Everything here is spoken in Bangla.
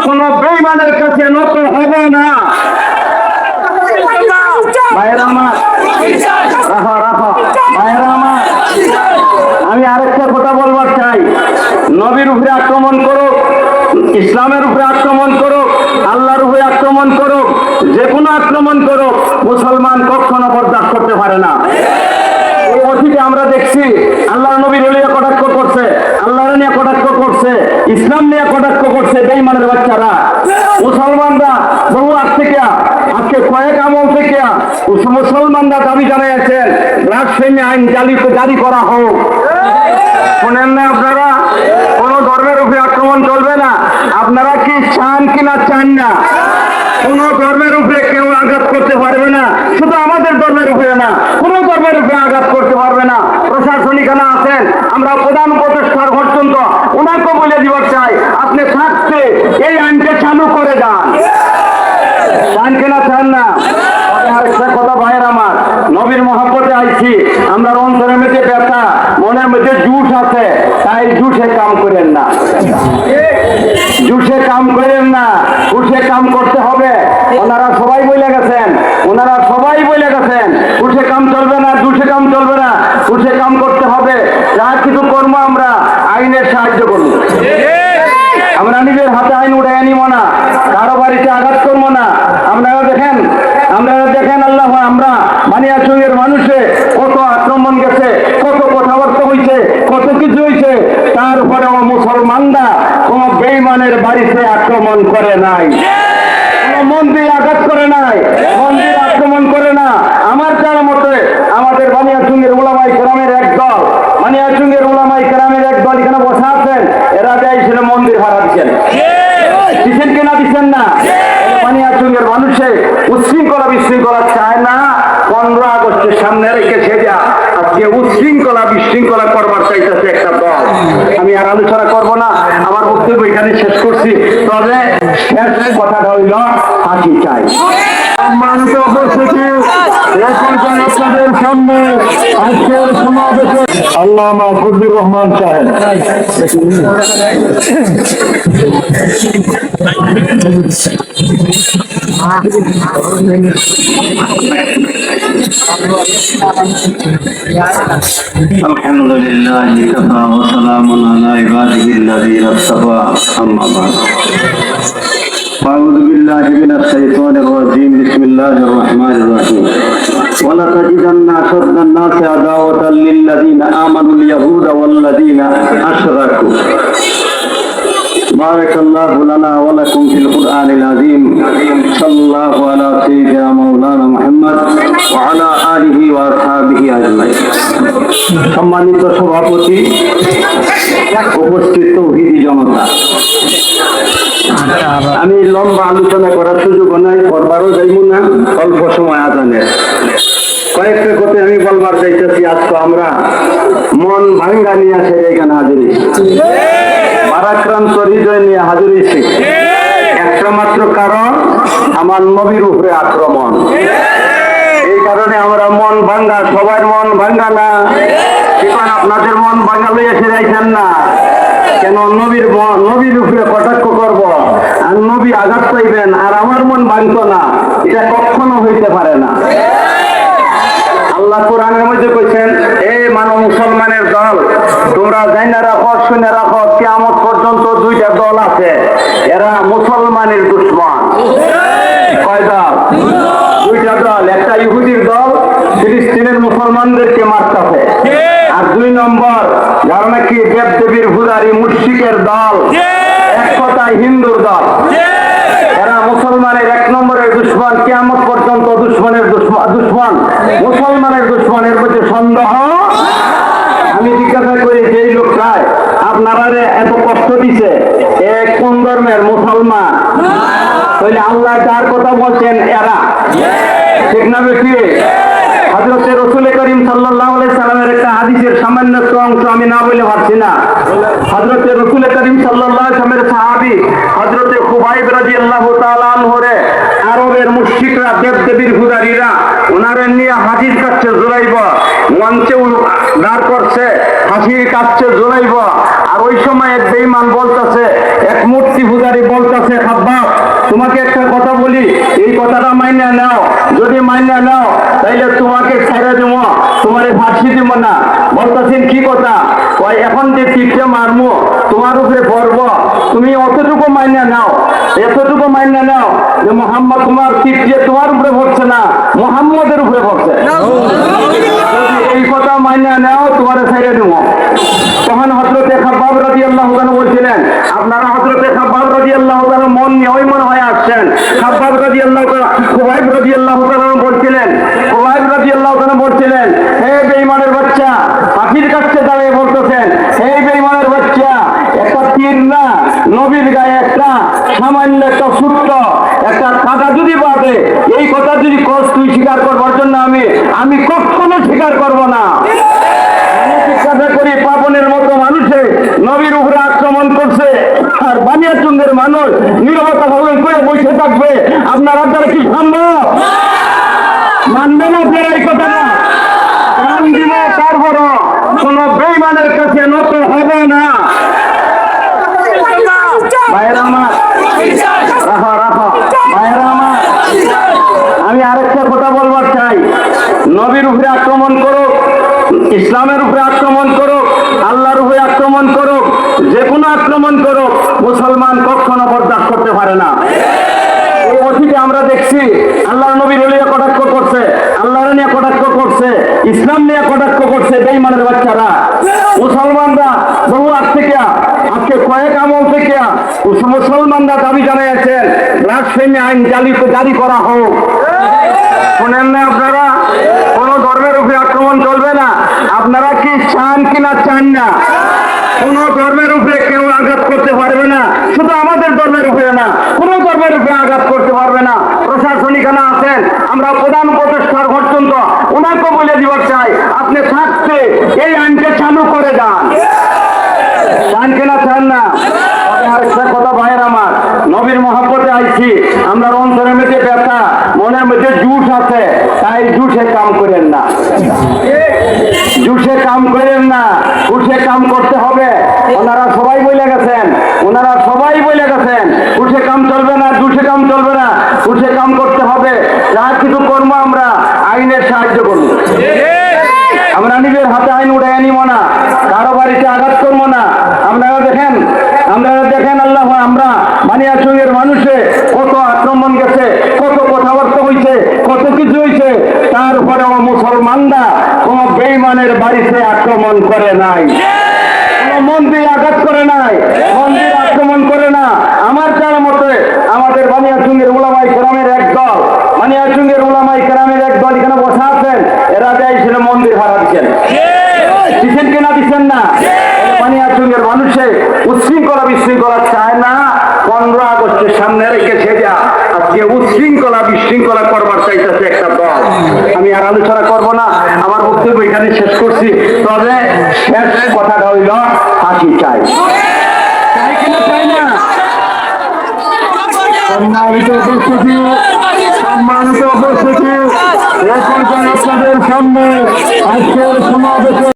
কোন বেইমানের কাছে নত হবে না ভাইয়েরা আমার রাখো রাখো ভাইয়েরা আমার আমি আরেকটা কথা বলবার চাই নবীর উপরে আক্রমণ করুক ইসলামের উপরে আক্রমণ করুক, আল্লাহর উপরে আক্রমণ করুক যে কোনো আক্রমণ করুক, মুসলমান কখনো বরদাস্ত করতে পারে না। আমরা দেখছি আল্লাহ নবীর কটাক্ষ করছে, আল্লাহর নিয়ে কটাক্ষ করছে, ইসলাম নিয়ে কটাক্ষ করছে বেইমানের বাচ্চারা। মুসলমানরা বহু আজ থেকে, আজকে কয়েক আমল থেকে মুসলমানরা দাবি জানিয়েছেন ব্লাডসেমি আইন জারি জারি করা হোক। শোনেন না আপনারা? আক্রমণ চলবে না। আপনারা কি চান কিনা চান না। কোন ধর্মের উপরে কেউ আঘাত করতে পারবে না। শুধু আমাদের ধর্মের উপরে না, কোন ধর্মের উপরে আঘাত করতে পারবে না। প্রশাসনিক আছেন, আমরা প্রধান উপদেষ্টার পর্যন্ত ওনাকে বলে দিবার চাই, আপনি থাকতে এই আইনটা চালু করে যান। চান কিনা চান না? তবে আরেকটা কথা ভাইয়ের আমার, নবীর মহাপতে আইছি, আমরা অন্তরের মধ্যে ব্যথা। মধ্যে জুস আছে, তাই জুসে কাম করেন না। জুসে কাম করেন না উঠে কাম করতে হবে। ওনারা সবাই বলে গেছেন, ওনারা সবাই বলে গেছেন উঠে কাম চলবে না, জুসে কাম চলবে না উঠে কাম করতে হবে। যা কিছু কর্ম আমরা, আইনের সাহায্য করব। আমরা নিজের হাতে আইন উঠে নিব না, কারও বাড়িতে আঘাত করব না। আপনারা দেখেন আপনারা দেখেন আল্লাহ, আমরা বানিয়াচুঙ্গের মানুষে কত আক্রমণ গেছে, কত কথাবার্তা হয়েছে কত কিছু হয়েছে তারপরেও মুসলমানরা কোন বেইমানের বাড়িতে আক্রমণ করে নাই। কোন মন্দির আঘাত করে নাই। মন্দির আক্রমণ করে না আমার জানা মতে আমাদের বানিয়াচুঙ্গের ওলামাই গ্রামের এক দল বানিয়াচুঙ্গের ওলামাই গ্রামের এক দল এখানে বসা আছেন এরা চাইছিল ভাড়া দিচ্ছেন দিচ্ছেন কিনা দিচ্ছেন না? বানিয়াচুঙ্গের মানুষে উচ্ছৃঙ্খলা বিশৃঙ্খলা চায় না। পনেরো আগস্টের সামনে রেখেছে যা। আজকে উচ্ছৃঙ্খলা বিশৃঙ্খলা করবার চাইতেছে একটা দল। আমি আর আলোচনা করব না। বক্তব্য এখানে শেষ করছি। তবে শেষ কথাটা হইল, হাসি চাই। সম্মানিত উপস্থিতি আপনাদের সামনে আজকের সমাবেশে আল্লাহ মাহফুজুর রহমান সাহেব। الحمد لله كفى وسلام على عباده الذين اصطفى أما بعد. أعوذ بالله من الشيطان الرجيم. بسم الله الرحمن الرحيم. ولتجدن أشد الناس عداوة للذين آمنوا اليهود والذين أشركوا. بارك الله لنا ولكم في القرآن العظيم صلى الله على سيدنا مولانا محمد وعلى آله وأصحابه أجمعين সম্মানিত সভাপতি উপস্থিত তৌহিদি জনতা আমি লম্বা আলোচনা করার সুযোগ নাই করবারও যাইব না অল্প সময় আজানের কয়েকটা কথা আমি বলবার চাইতেছি আজকে আমরা মন ভাঙ্গা নিয়ে আসে এখানে হাজির হয়েছি। ভারাক্রান্ত হৃদয় নিয়ে হাজির হয়েছি। একটা মাত্র কারণ, আমার নবীর উপরে আক্রমণ। এই কারণে আমরা মন ভাঙ্গা, সবার মন ভাঙ্গা না। আপনাদের মন ভাঙ্গা লইয়া ফিরাইছেন না। কেন নবীর নবীর উপরে কটাক্ষ করব? আর নবী আঘাত পাইবেন, আর আমার মন ভাঙত না। এটা কখনো হইতে পারে না। আল্লাহ কোরআনের মধ্যে কইছেন এই মানব মুসলমানের দল তোমরা জানা রাখো শুনে রাখো কিয়ামত পর্যন্ত দুইটা দল আছে। এরা মুসলমানের দুশ্মন। কয় দল? দুইটা দল। একটা ইহুদির দল ফিলিস্তিনের মুসলমানদেরকে মারতেছে। আর দুই নম্বর যারা নাকি দেব দেবীর হুদারি মুশিকের দল এক কথায় হিন্দুর দল। এরা মুসলমানের এক নম্বরের দুশ্মন কিয়ামত পর্যন্ত দুশ্মনের দুশ্মন। দুশ্মন, মুসলমানের দুশ্মনের মধ্যে সন্দেহ? আমি জিজ্ঞাসা করি যে লোকটাই আপনারা এত কষ্ট দিছে? এ কোন ধর্মের মুসলমান? তাহলে আল্লাহ যার কথা বলছেন, এরা। ঠিক না বেশি? হজরতে রসুল করিম সাল্লাহ সাল্লামের একটা হাদিসের সামান্য অংশ আমি না বলে পারছি না। হজরতে রসুল করিম সাল্লাহ সাল্লামের সাহাবী, হযরতে খুবাইব রাদিয়াল্লাহু তাআলা আনহরে আরবের মুশরিকরা, দেবদেবীর পূজারীরা ওনারে নিয়ে হাজির কাছে জোরাইব মঞ্চে দাঁড় করছে হাসির কাছে জোরাইব আর ওই সময় এক বেঈমান বলতেছে, এক মূর্তি পূজারী বলতেছে খাব্বাব তোমাকে একটা কথা বলি, এই কথাটা মাইনা নাও। যদি মাইনা নাও, তাইলে তোমাকে ছেড়ে দেবো, তোমার ফাঁসি দিব না। বলতেছেন, কি কথা? ওই এখন যে তীরটা মারমো, তোমার উপরে পড়ব। তুমি অতটুকু মাইনা নাও, এতটুকু মাইনা নাও যে মোহাম্মদ তোমার তীর যে তোমার উপরে পড়ছে না। মোহাম্মদের উপরে পড়ছে যদি এই মাইনা নাও, তোমার ছেড়ে দেবো। তখন হজরতে খাব্বাব রাজি আল্লাহ বলছিলেন, আপনারা হজরতে খাব্বাব রাজি আল্লাহ মন নিয়ে ওই মনে হয়ে আসছেন। খাব্বাব রাজি আল্লাহ খুবাইব রাজি আল্লাহ বলছিলেন খুবাইব রাজি আল্লাহ বলছিলেন হে বেইমানের বাচ্চা পাখির কাছে দাঁড়িয়ে বলতেছেন হে বেইমানের বাচ্চা একটা তীর না নবীর গায়ে একটা সামান্য একটা সূত্র একটা কাটা যদি বাদে এই কথা যদি কস তুই স্বীকার করবার জন্য আমি আমি কখনো স্বীকার করব না আমি জিজ্ঞাসা করি পাপনের মতো মানুষে নবীর উপরে আক্রমণ করছে আর বানিয়াচুঙ্গের মানুষ নিরবতা ভবন করে বসে থাকবে আপনারা দ্বারা কি সম্ভব মানবেন আপনারা এই কথা না কান দিব তারপরও কোন বেইমানের কাছে নত হবে না। আমি আরেকটা কথা বলবার চাই। নবীর উপরে আক্রমণ করুক, ইসলামের উপরে আক্রমণ করুক, আল্লাহর উপরে আক্রমণ করুক, যে কোনো আক্রমণ করুক, মুসলমান কখনো বরদাস্ত করতে পারে না এই অতীতে আমরা দেখছি আল্লাহ নবীর নিয়ে কটাক্ষ করছে আল্লাহর নিয়ে কটাক্ষ করছে ইসলাম নিয়ে কটাক্ষ করছে বেইমানের বাচ্চারা। মুসলমানরা বহু আজ থেকে আজকে কয়েক আমল থেকে মুসলমানরা দাবি জানিয়েছেন ব্লাসফেমি আইন জারি জারি করা হোক। শোনেন না আপনারা, কোন ধর্মের উপরে আক্রমণ চলবে না। আপনারা কি চান কিনা চান না। কোন ধর্মের উপরে কেউ আঘাত করতে পারবে না। শুধু আমাদের ধর্মের উপরে না কোন ধর্মের উপরে আঘাত করতে পারবে না। প্রশাসনিক আছেন, আমরা প্রধান উপদেষ্টার পর্যন্ত ওনাকে বলে দিবার চাই, আপনি থাকতে এই আইনকে চালু করে যান চান না? কথা ভাইয়ের আমার, নবীর মহাপতে আইছি, আমরা অন্তরের মধ্যে ব্যথা, মনের মধ্যে জুস আছে, তাই জুসে কাম করেন না। জুসে কাম করেন না উঠে কাম করতে হবে। ওনারা সবাই বলে গেছেন, ওনারা সবাই বলে গেছেন উঠে কাম চলবে না জুসে কাম চলবে না, উঠে কাম করতে হবে। যা কিছু কর্ম আমরা, আইনের সাহায্য করব। আমরা নিজের হাতে আইন উঠে নিব না, কারও বাড়িতে আঘাত করব না। আপনারা দেখেন আপনারা দেখেন আল্লাহ, আমরা বানিয়াচুঙ্গের মানুষে কত আক্রমণ গেছে, কত কথাবার্তা হয়েছে কত কিছু হয়েছে তারপরেও মুসলমানরা কোন বেইমানের বাড়িতে আক্রমণ করে নাই। কোন মন্দির আঘাত করে নাই। মন্দির আক্রমণ করে না আমার জানা মতে আমাদের বানিয়াচুঙ্গের উলামাই গ্রামের এক দল বানিয়াচুঙ্গের উলামাই গ্রামের এক দল এখানে বসা আছেন। এরা চাইছিল মন্দির ভাড়া দিচ্ছেন। দিচ্ছেন কিনা দিচ্ছেন না? বানিয়াচুঙ্গের মানুষে উচ্ছৃঙ্খলা বিশৃঙ্খলা চায় না। পনেরো আগস্টের সামনে রেখে সেটা আজকে উচ্ছৃঙ্খলা বিশৃঙ্খলা করবার চাইতেছে একটা দল। আমি আর আলোচনা করব না। আমার বক্তব্য এখানে শেষ করছি। তবে শেষ কথাটা হইল হাসি চাই। চাই কিনা চাই না? সম্মানিত উপস্থিতি সম্মানিত উপস্থিতি। এখন আপনাদের সামনে আজকের সমাবেশে